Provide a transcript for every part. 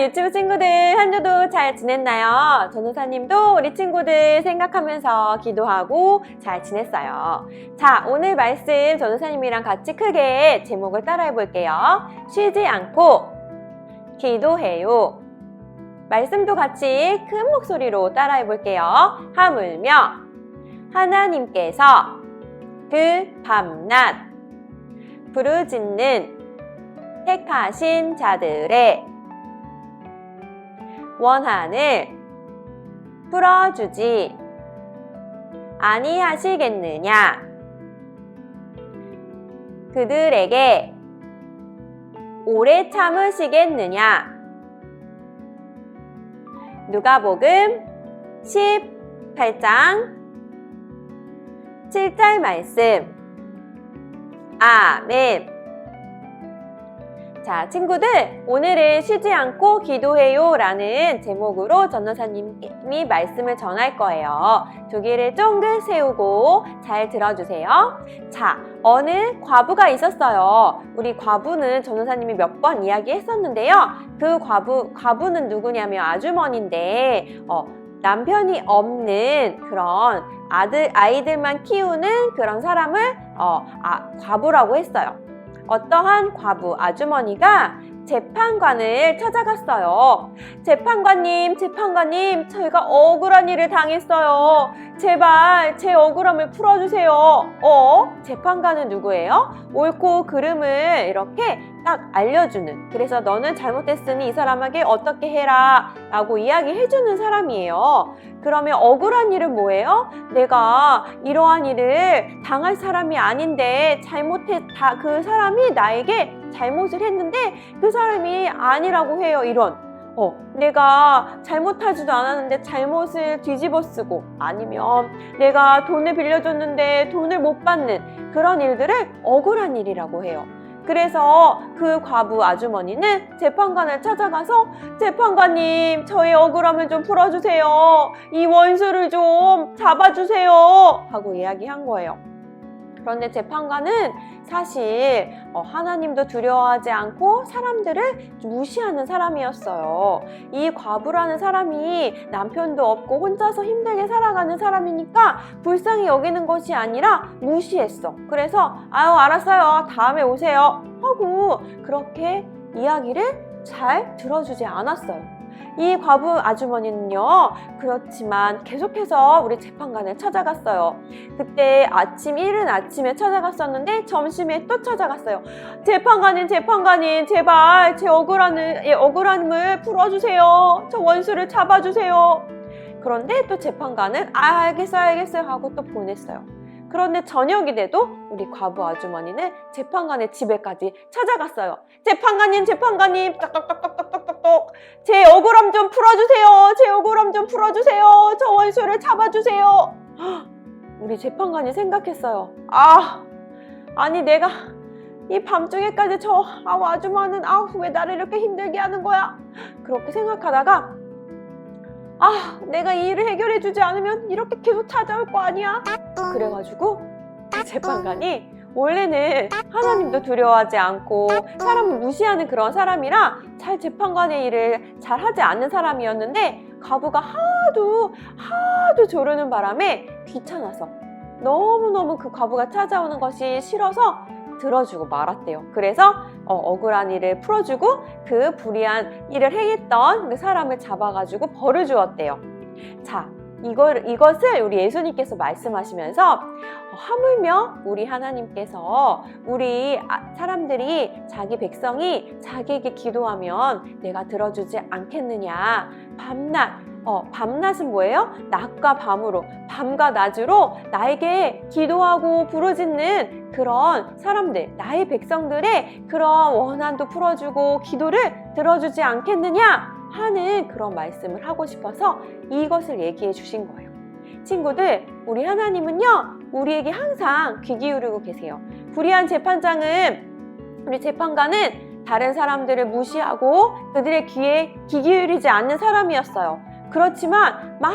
우리 유튜브 친구들 한 주도 잘 지냈나요? 전도사님도 우리 친구들 생각하면서 기도하고 잘 지냈어요. 자, 오늘 말씀 전도사님이랑 같이 크게 제목을 따라해 볼게요. 쉬지 않고 기도해요. 말씀도 같이 큰 목소리로 따라해 볼게요. 하물며 하나님께서 그 밤낮 부르짖는 택하신 자들의 원한을 풀어주지 아니하시겠느냐? 그들에게 오래 참으시겠느냐? 누가복음 18장 7절 말씀. 아멘. 자, 친구들, 오늘은 쉬지 않고 기도해요 라는 제목으로 전도사님이 말씀을 전할 거예요. 두 개를 쫑긋 세우고 잘 들어주세요. 자, 어느 과부가 있었어요. 우리 과부는 전도사님이 몇 번 이야기했었는데요. 그 과부, 과부는 누구냐면 아주머니인데, 어, 남편이 없는 그런 아들, 아이들만 키우는 그런 사람을, 어, 아, 과부라고 했어요. 어떠한 과부 아주머니가 재판관을 찾아갔어요. 재판관님, 재판관님, 저희가 억울한 일을 당했어요. 제발 제 억울함을 풀어주세요. 어? 재판관은 누구예요? 옳고 그름을 이렇게 딱 알려주는. 그래서 너는 잘못했으니 이 사람에게 어떻게 해라 라고 이야기해주는 사람이에요. 그러면 억울한 일은 뭐예요? 내가 이러한 일을 당할 사람이 아닌데 잘못했, 다, 그 사람이 나에게 잘못을 했는데 그 사람이 아니라고 해요. 이런. 어, 내가 잘못하지도 않았는데 잘못을 뒤집어 쓰고 아니면 내가 돈을 빌려줬는데 돈을 못 받는 그런 일들을 억울한 일이라고 해요. 그래서 그 과부 아주머니는 재판관을 찾아가서 재판관님 저의 억울함을 좀 풀어주세요. 이 원수를 좀 잡아주세요. 하고 이야기한 거예요. 그런데 재판관은 사실 어, 하나님도 두려워하지 않고 사람들을 무시하는 사람이었어요. 이 과부라는 사람이 남편도 없고 혼자서 힘들게 살아가는 사람이니까 불쌍히 여기는 것이 아니라 무시했어. 그래서 아유 알았어요. 다음에 오세요. 하고 그렇게 이야기를 잘 들어주지 않았어요. 이 과부 아주머니는요, 그렇지만 계속해서 우리 재판관을 찾아갔어요. 그때 아침, 이른 아침에 찾아갔었는데 점심에 또 찾아갔어요. 재판관님, 재판관님, 제발 제 억울한, 예, 억울함을 풀어주세요. 저 원수를 잡아주세요. 그런데 또 재판관은 아, 알겠어요, 알겠어요 하고 또 보냈어요. 그런데 저녁이 돼도 우리 과부 아주머니는 재판관의 집에까지 찾아갔어요. 재판관님, 재판관님, 똑똑똑똑 똑똑똑. 제 억울함 좀 풀어주세요. 제 억울함 좀 풀어주세요. 저 원수를 잡아주세요. 헉, 우리 재판관이 생각했어요. 아, 아니 내가 이 밤중에까지 저 아우 아주머니는 아우 왜 나를 이렇게 힘들게 하는 거야? 그렇게 생각하다가 아, 내가 이 일을 해결해 주지 않으면 이렇게 계속 찾아올 거 아니야? 그래가지고 그 재판관이 원래는 하나님도 두려워하지 않고 사람을 무시하는 그런 사람이라 잘 재판관의 일을 잘 하지 않는 사람이었는데 가부가 하도 하도 조르는 바람에 귀찮아서 너무너무 그 과부가 찾아오는 것이 싫어서 들어주고 말았대요. 그래서 어, 억울한 일을 풀어주고 그 불의한 일을 행했던 그 사람을 잡아가지고 벌을 주었대요. 자, 이걸, 이것을 우리 예수님께서 말씀하시면서 어, 하물며 우리 하나님께서 우리 아- 사람들이 자기 백성이 자기에게 기도하면 내가 들어주지 않겠느냐. 밤낮 어, 밤낮은 뭐예요? 낮과 밤으로, 밤과 낮으로 나에게 기도하고 부르짖는 그런 사람들, 나의 백성들의 그런 원한도 풀어주고 기도를 들어주지 않겠느냐 하는 그런 말씀을 하고 싶어서 이것을 얘기해 주신 거예요. 친구들, 우리 하나님은요, 우리에게 항상 귀 기울이고 계세요. 불의한 재판장은, 우리 재판관은 다른 사람들을 무시하고 그들의 귀에 귀 기울이지 않는 사람이었어요. 그렇지만 막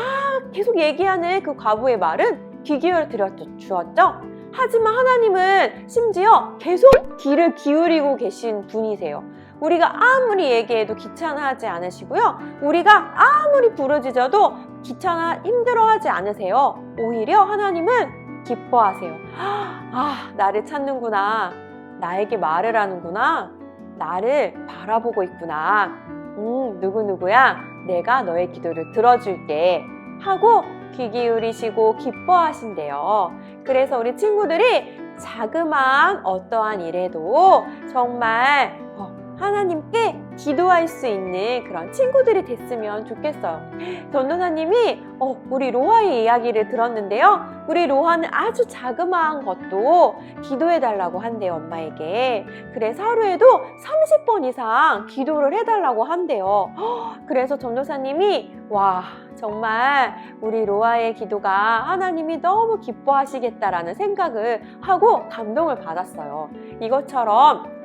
계속 얘기하는 그 과부의 말은 귀 기울여 주었죠. 하지만 하나님은 심지어 계속 귀를 기울이고 계신 분이세요. 우리가 아무리 얘기해도 귀찮아하지 않으시고요. 우리가 아무리 부르짖어도 귀찮아 힘들어하지 않으세요. 오히려 하나님은 기뻐하세요. 아, 나를 찾는구나. 나에게 말을 하는구나. 나를 바라보고 있구나. 음, 누구누구야. 내가 너의 기도를 들어줄게. 하고 귀 기울이시고 기뻐하신대요. 그래서 우리 친구들이 자그마한 어떠한 일에도 정말 어, 하나님께 기도할 수 있는 그런 친구들이 됐으면 좋겠어요. 전도사님이 어, 우리 로하의 이야기를 들었는데요. 우리 로하는 아주 자그마한 것도 기도해달라고 한대요, 엄마에게. 그래서 하루에도 30번 이상 기도를 해달라고 한대요. 그래서 전도사님이 와, 정말 우리 로아의 기도가 하나님이 너무 기뻐하시겠다라는 생각을 하고 감동을 받았어요. 이것처럼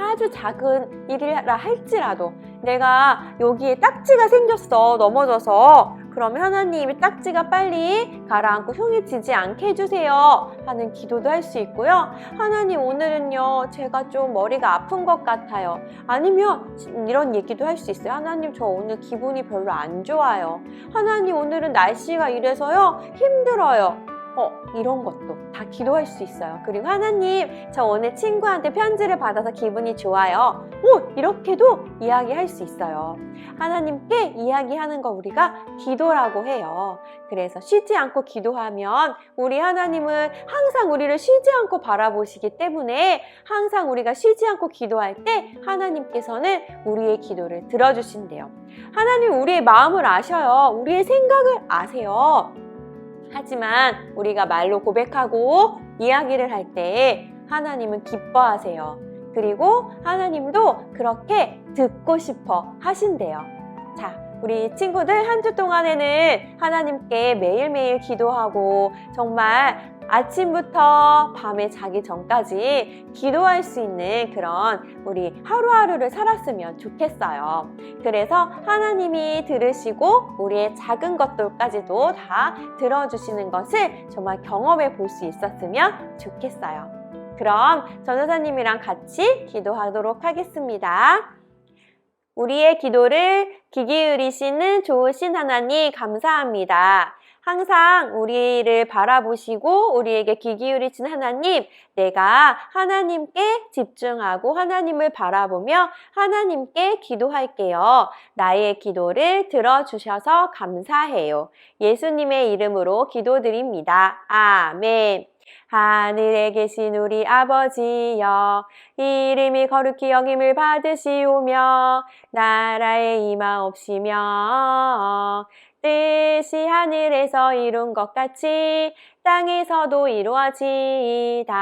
아주 작은 일이라 할지라도 내가 여기에 딱지가 생겼어 넘어져서. 그러면 하나님이 딱지가 빨리 가라앉고 흉이 지지 않게 해주세요 하는 기도도 할 수 있고요. 하나님 오늘은요 제가 좀 머리가 아픈 것 같아요. 아니면 이런 얘기도 할 수 있어요. 하나님 저 오늘 기분이 별로 안 좋아요. 하나님 오늘은 날씨가 이래서요 힘들어요 어, 이런 것도 다 기도할 수 있어요. 그리고 하나님, 저 오늘 친구한테 편지를 받아서 기분이 좋아요. 오, 이렇게도 이야기할 수 있어요. 하나님께 이야기하는 거 우리가 기도라고 해요. 그래서 쉬지 않고 기도하면 우리 하나님은 항상 우리를 쉬지 않고 바라보시기 때문에 항상 우리가 쉬지 않고 기도할 때 하나님께서는 우리의 기도를 들어주신대요. 하나님 우리의 마음을 아셔요. 우리의 생각을 아세요. 하지만 우리가 말로 고백하고 이야기를 할 때 하나님은 기뻐하세요. 그리고 하나님도 그렇게 듣고 싶어 하신대요. 자, 우리 친구들 한 주 동안에는 하나님께 매일매일 기도하고 정말 아침부터 밤에 자기 전까지 기도할 수 있는 그런 우리 하루하루를 살았으면 좋겠어요. 그래서 하나님이 들으시고 우리의 작은 것들까지도 다 들어주시는 것을 정말 경험해 볼 수 있었으면 좋겠어요. 그럼 전도사님이랑 같이 기도하도록 하겠습니다. 우리의 기도를 귀 기울이시는 좋으신 하나님 감사합니다. 항상 우리를 바라보시고 우리에게 귀 기울이신 하나님, 내가 하나님께 집중하고 하나님을 바라보며 하나님께 기도할게요. 나의 기도를 들어주셔서 감사해요. 예수님의 이름으로 기도드립니다. 아멘. 하늘에 계신 우리 아버지여 이름이 거룩히 여김을 받으시오며 나라의 임하옵시며 뜻이 하늘에서 이룬 것 같이 땅에서도 이루어지이다.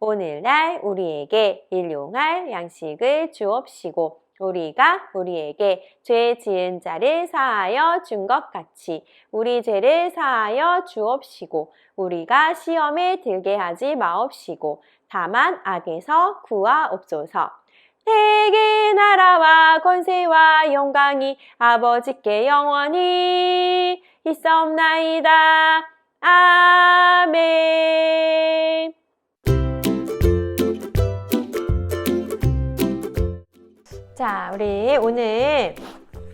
오늘날 우리에게 일용할 양식을 주옵시고 우리가 우리에게 죄 지은 자를 사하여 준 것 같이 우리 죄를 사하여 주옵시고 우리가 시험에 들게 하지 마옵시고 다만 악에서 구하옵소서. 대개 나라와 권세와 영광이 아버지께 영원히 있사옵나이다. 아멘. 자, 우리 오늘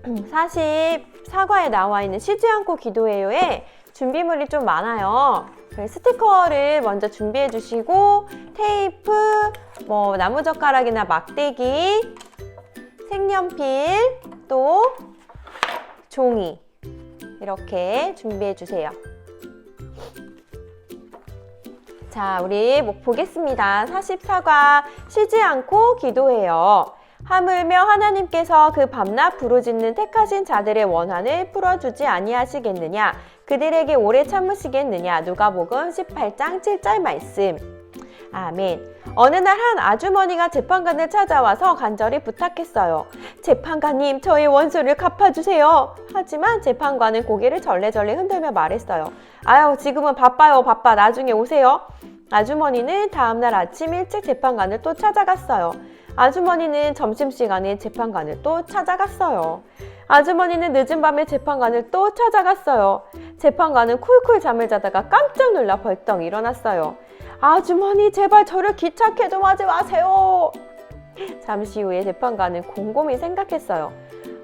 44과에 나와 있는 쉬지 않고 기도해요에 준비물이 좀 많아요. 스티커를 먼저 준비해 주시고 테이프, 뭐 나무젓가락이나 막대기, 색연필, 또 종이 이렇게 준비해 주세요. 자, 우리 뭐 보겠습니다. 44과 쉬지 않고 기도해요. 하물며 하나님께서 그 밤낮 부르짖는 택하신 자들의 원한을 풀어주지 아니하시겠느냐 그들에게 오래 참으시겠느냐? 누가복음 18장 7절 말씀. 아멘. 어느 날 한 아주머니가 재판관을 찾아와서 간절히 부탁했어요. 재판관님 저의 원수를 갚아주세요. 하지만 재판관은 고개를 절레절레 흔들며 말했어요. 아유 지금은 바빠요 바빠. 나중에 오세요. 아주머니는 다음날 아침 일찍 재판관을 또 찾아갔어요. 아주머니는 점심시간에 재판관을 또 찾아갔어요. 아주머니는 늦은 밤에 재판관을 또 찾아갔어요. 재판관은 쿨쿨 잠을 자다가 깜짝 놀라 벌떡 일어났어요. 아주머니 제발 저를 귀찮게 좀 하지 마세요. 잠시 후에 재판관은 곰곰이 생각했어요.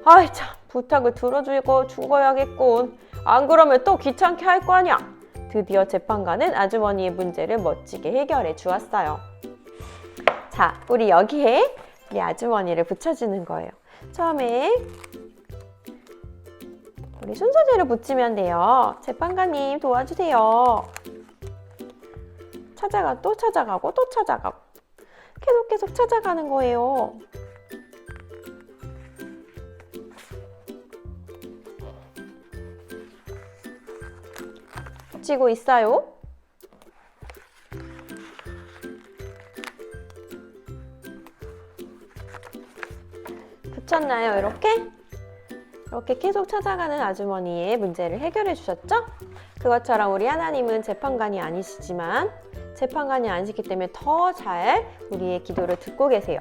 아이 참 부탁을 들어주고 죽어야겠군. 안 그러면 또 귀찮게 할 거 아니야. 드디어 재판관은 아주머니의 문제를 멋지게 해결해 주었어요. 자, 우리 여기에 우리 아주머니를 붙여주는 거예요. 처음에 우리 순서대로 붙이면 돼요. 재판관님 도와주세요. 찾아가 또 찾아가고 또 찾아가고 계속 계속 찾아가는 거예요. 붙이고 있어요. 붙였나요? 이렇게? 이렇게 계속 찾아가는 아주머니의 문제를 해결해 주셨죠? 그것처럼 우리 하나님은 재판관이 아니시지만 재판관이 아니시기 때문에 더 잘 우리의 기도를 듣고 계세요.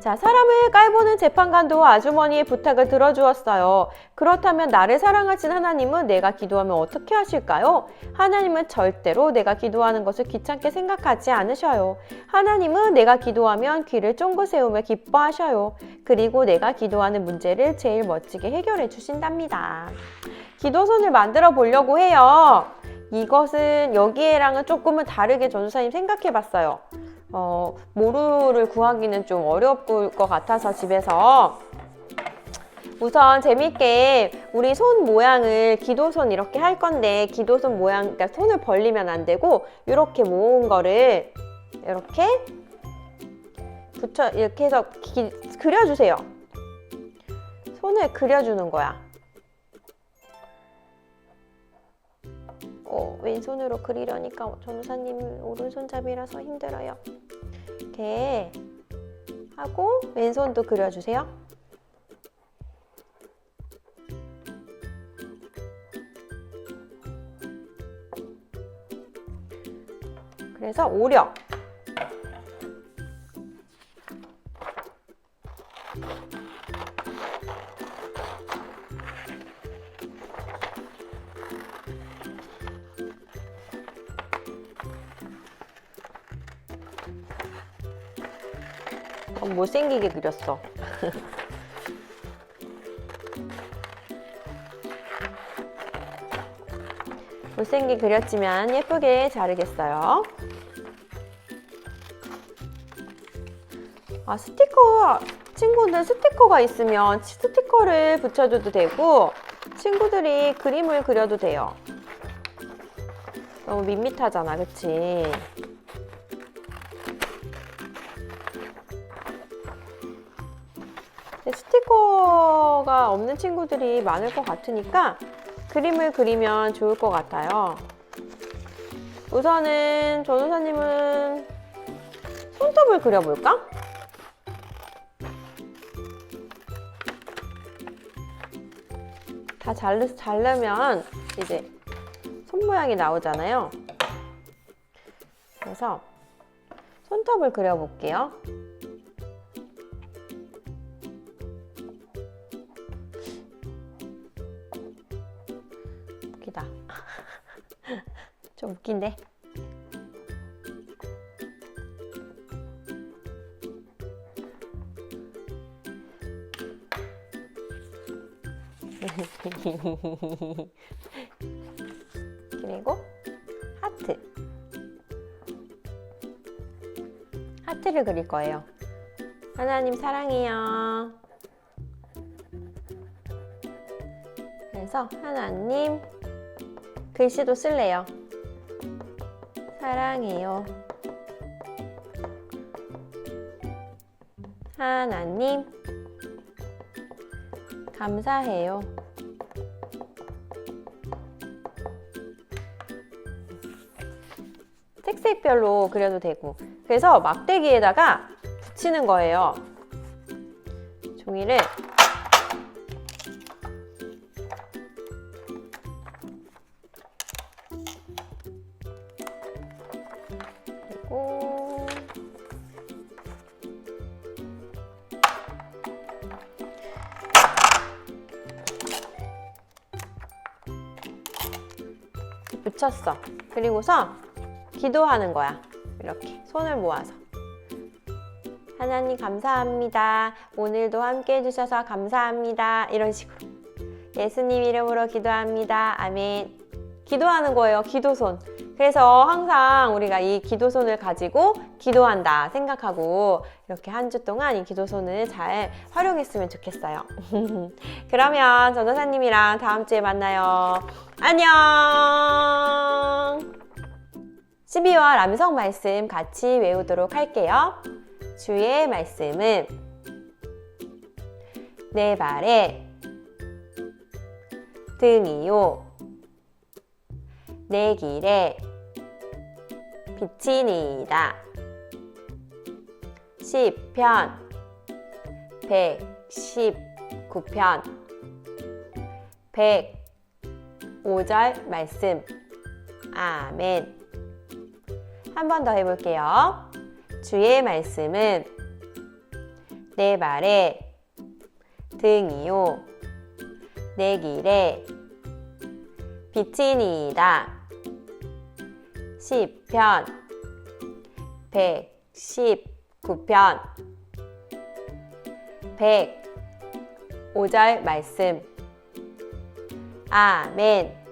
자, 사람을 깔보는 재판관도 아주머니의 부탁을 들어주었어요. 그렇다면 나를 사랑하신 하나님은 내가 기도하면 어떻게 하실까요? 하나님은 절대로 내가 기도하는 것을 귀찮게 생각하지 않으셔요. 하나님은 내가 기도하면 귀를 쫑긋 세우며 기뻐하셔요. 그리고 내가 기도하는 문제를 제일 멋지게 해결해 주신답니다. 기도선을 만들어 보려고 해요. 이것은 여기에랑은 조금은 다르게 전도사님 생각해 봤어요. 어, 모루를 구하기는 좀 어려울 것 같아서 집에서 우선 재밌게 우리 손 모양을 기도손 이렇게 할 건데 기도손 모양 그러니까 손을 벌리면 안 되고 이렇게 모은 거를 이렇게 붙여 이렇게 해서 기, 그려주세요. 손을 그려주는 거야. 어, 왼손으로 그리려니까 전우사님 오른손잡이라서 힘들어요. 이렇게 하고 왼손도 그려주세요. 그래서 오력. 못생기게 그렸어. 못생기게 그렸지만 예쁘게 자르겠어요. 아, 스티커, 친구들 스티커가 있으면 스티커를 붙여줘도 되고, 친구들이 그림을 그려도 돼요. 너무 밋밋하잖아, 그치? 스티커가 없는 친구들이 많을 것 같으니까 그림을 그리면 좋을 것 같아요. 우선은 전우사님은 손톱을 그려볼까? 다 자르, 자르면 이제 손 모양이 나오잖아요. 그래서 손톱을 그려볼게요. 웃긴데? 그리고 하트. 하트를 그릴 거예요. 하나님 사랑해요. 그래서 하나님 글씨도 쓸래요. 사랑해요. 하나님 감사해요. 색색별로 그려도 되고 그래서 막대기에다가 붙이는 거예요. 종이를 붙였어. 그리고서 기도하는 거야. 이렇게 손을 모아서. 하나님 감사합니다. 오늘도 함께 해주셔서 감사합니다. 이런 식으로. 예수님 이름으로 기도합니다. 아멘. 기도하는 거예요. 기도손. 그래서 항상 우리가 이 기도손을 가지고 기도한다 생각하고 이렇게 한 주 동안 이 기도손을 잘 활용했으면 좋겠어요. 그러면 전도사님이랑 다음 주에 만나요. 안녕! 12월 암성 말씀 같이 외우도록 할게요. 주의 말씀은 내 발에 등이요. 내 길에 빛이니이다. 시편 119편 105절 말씀 아멘 한 번 더 해볼게요. 주의 말씀은 내 발에 등이요 내 길에 빛이니이다. 시편. 119편. 105절 말씀. 아멘